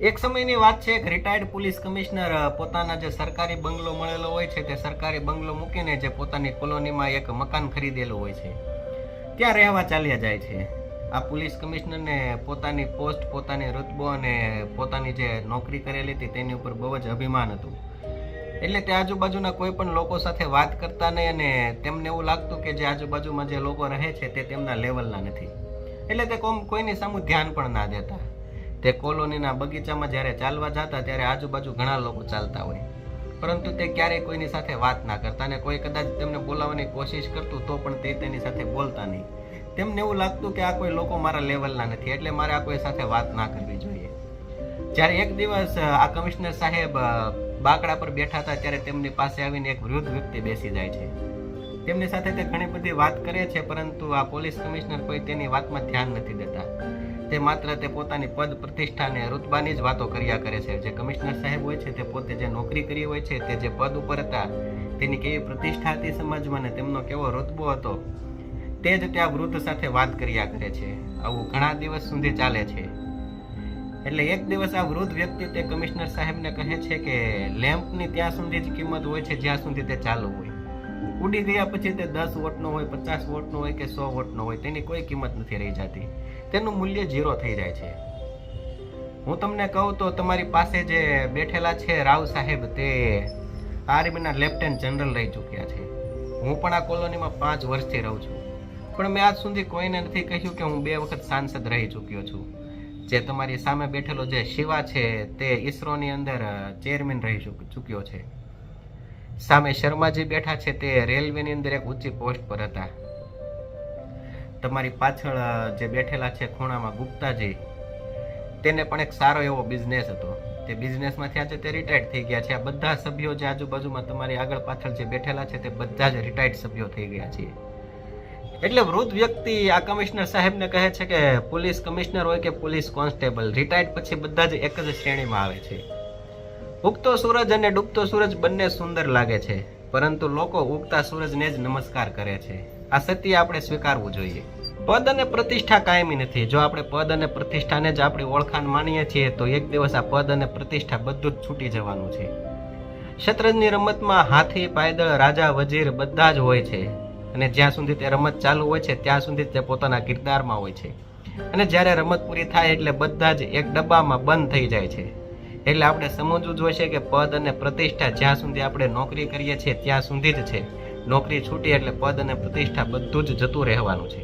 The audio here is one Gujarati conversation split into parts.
એક સમયની વાત છે એક રિટાયર્ડ પોલીસ કમિશનર પોતાના જે સરકારી બંગલો મળેલો હોય છે તે સરકારી બંગલો મૂકીને જે પોતાની કોલોનીમાં એક મકાન ખરીદેલું હોય છે. ત્યાં રહેવા ચાલ્યા જાય છે. આ પોલીસ કમિશનરને પોતાની પોસ્ટ પોતાની રુતબો અને પોતાની જે નોકરી કરેલી હતી તેની ઉપર બહુ જ અભિમાન હતું. એટલે તે આજુબાજુના કોઈ પણ લોકો સાથે વાત કરતા નહીં અને તેમને એવું લાગતું કે જે આજુબાજુમાં જે લોકો રહે છે તે તેમના લેવલના નથી. એટલે તે કોમ કોઈની સામું ધ્યાન પણ ના દેતા. તે કોલોનીના બગીચામાં જ્યારે ચાલવા જતા ત્યારે આજુબાજુ ઘણા લોકો ચાલતા હોય. પરંતુ તે ક્યારેય કોઈની સાથે વાત ના કરતા અને કોઈ કદાચ તેમને બોલાવવાની કોશિશ કરતું તો પણ તે તેની સાથે બોલતા નહીં. તેમને એવું લાગતું કે આ કોઈ લોકો મારા લેવલના નથી, એટલે મારે આ કોઈ સાથે વાત ના કરવી જોઈએ. જ્યારે એક દિવસ આ કમિશનર સાહેબ બાકડા પર બેઠા હતા ત્યારે તેમની પાસે આવીને એક વૃદ્ધ વ્યક્તિ બેસી જાય છે. તેમની સાથે તે ઘણી બધી વાત કરે છે, પરંતુ આ પોલીસ કમિશનર કોઈ તેની વાતમાં ધ્યાન નથી દેતા. તે માત્ર તે પોતાની પદ પ્રતિષ્ઠા અને રૂતબાની જ વાતો કર્યા કરે છે. જે કમિશનર સાહેબ હોય છે તે પોતે જે નોકરી કરી હોય છે તે જે પદ ઉપર હતા, તેની કેવી પ્રતિષ્ઠા હતી સમાજમાં અને તેમનો કેવો રૂતબો હતો, તે જ ત્યાં વૃદ્ધ સાથે વાત કર્યા કરે છે. આવું ઘણા દિવસ સુધી ચાલે છે. એટલે એક દિવસ આ વૃદ્ધ વ્યક્તિ તે કમિશનર સાહેબને કહે છે કે, લેમ્પની ત્યાં સુધી જ કિંમત હોય છે, જ્યાં સુધી તે ચાલુ હોય. ઉડી ગયા પછી તે દસ વોટનો હોય, પચાસ વોટનો હોય કે સો વોટનો હોય, તેની કોઈ કિંમત નથી રહી જતી. તેનું મૂલ્ય ઝીરો થઈ જાય છે. હું તમને કહું તો તમારી પાસે જે બેઠેલા છે રાવ સાહેબ, તે આર્મીના લેફ્ટનન્ટ જનરલ રહી ચૂક્યા છે. હું પણ આ કોલોનીમાં પાંચ વર્ષથી રહું છું. પણ મેં આજ સુધી કોઈને નથી કહ્યું કે હું બે વખત સાંસદ રહી ચૂક્યો છું. જે તમારી સામે બેઠેલો જે શિવા છે, તે ઈસરોની અંદર ચેરમેન રહી ચૂક- ચૂક્યો છે. સામે શર્માજી બેઠા છે તે રેલવેની અંદર એક ઊંચી પોસ્ટ પર હતા. તમારી પાછળ જે બેઠેલા છે ખૂણામાં ગુપ્તાજી, તેને પણ એક સારો એવો બિઝનેસ હતો. તે બિઝનેસમાંથી આજે તે રિટાયર્ડ થઈ ગયા છે. આ બધા સભ્યો જે આજુબાજુમાં તમારી આગળ પાછળ જે બેઠેલા છે તે બધા જ રિટાયર્ડ સભ્યો થઈ ગયા છે. એટલે વૃદ્ધ વ્યક્તિ આ કમિશનર સાહેબને કહે છે કે, પોલીસ કમિશનર હોય કે પોલીસ કોન્સ્ટેબલ રિટાયર્ડ પછી બધા જ એક જ શ્રેણીમાં આવે છે. ઉગતો સૂરજ અને ડૂબતો સૂરજ બંને સુંદર લાગે છે, પરંતુ લોકો ઉગતા સૂરજને જ નમસ્કાર કરે છે. આ સત્ય આપણે સ્વીકારવું જોઈએ. પદ અને પ્રતિષ્ઠા કાયમી નથી. જો આપણે પદ અને પ્રતિષ્ઠાને જ આપણી ઓળખાણ માનીએ છીએ, તો એક દિવસ આ પદ અને પ્રતિષ્ઠા બધું જ છૂટી જવાનું છે. શતરંજની રમતમાં હાથી, પાયદળ, રાજા, વજીર બધા જ હોય છે. અને જ્યાં સુધી તે રમત ચાલુ હોય છે, ત્યાં સુધી તે પોતાના કિરદારમાં હોય છે. અને જ્યારે રમત પૂરી થાય એટલે બધા જ એક ડબ્બામાં બંધ થઈ જાય છે. એટલે આપણે સમજવું જોઈશે કે પદ અને પ્રતિષ્ઠા જ્યાં સુધી આપણે નોકરી કરીએ છીએ, ત્યાં સુધી જ છે. નોકરી છૂટી એટલે પદ અને પ્રતિષ્ઠા બધું જ જતું રહેવાનું છે.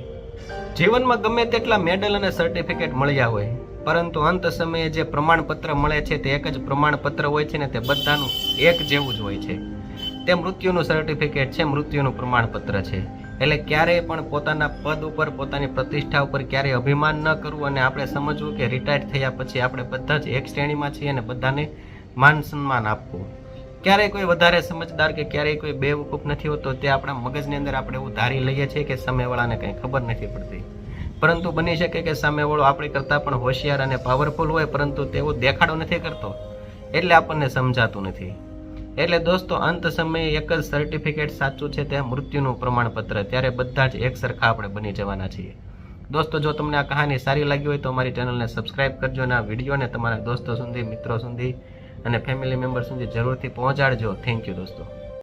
જીવનમાં ગમે તેટલા મેડલ અને સર્ટિફિકેટ મળ્યા હોય, પરંતુ અંત સમયે જે પ્રમાણપત્ર મળે છે તે એક જ પ્રમાણપત્ર હોય છે ને તે બધાનું એક જેવું જ હોય છે. તે મૃત્યુનું સર્ટિફિકેટ છે, મૃત્યુનું પ્રમાણપત્ર છે. એટલે ક્યારેય પણ પોતાના પદ ઉપર, પોતાની પ્રતિષ્ઠા ઉપર ક્યારેય અભિમાન ન કરવું અને આપણે સમજવું કે રિટાયર્ડ થયા પછી આપણે બધા જ એક શ્રેણીમાં છીએ અને બધાને માન સન્માન આપવું. ક્યારેય કોઈ વધારે સમજદાર કે ક્યારેય કોઈ બેવકૂફ નથી હોતો, તે આપણા મગજની અંદર આપણે એવું ધારી લઈએ છીએ કે સામેવાળાને કંઈ ખબર નથી પડતી. પરંતુ બની શકે કે સામેવાળો આપણી કરતાં પણ હોશિયાર અને પાવરફુલ હોય, પરંતુ તેવો દેખાડો નથી કરતો. એટલે આપણને સમજાતું નથી. એટલે દોસ્તો, અંત સમયે એક જ સર્ટિફિકેટ સાચું છે તે મૃત્યુનું પ્રમાણપત્ર. ત્યારે બધા જ એક સરખા આપણે બની જવાના છીએ. દોસ્તો, જો તમને આ કહાની સારી લાગી હોય તો અમારી ચેનલને સબસ્ક્રાઇબ કરજો અને આ વિડીયોને તમારા દોસ્તો સુધી, મિત્રો સુધી અને ફેમિલી મેમ્બર સુધી જરૂરથી પહોંચાડજો. થેન્ક યુ દોસ્તો.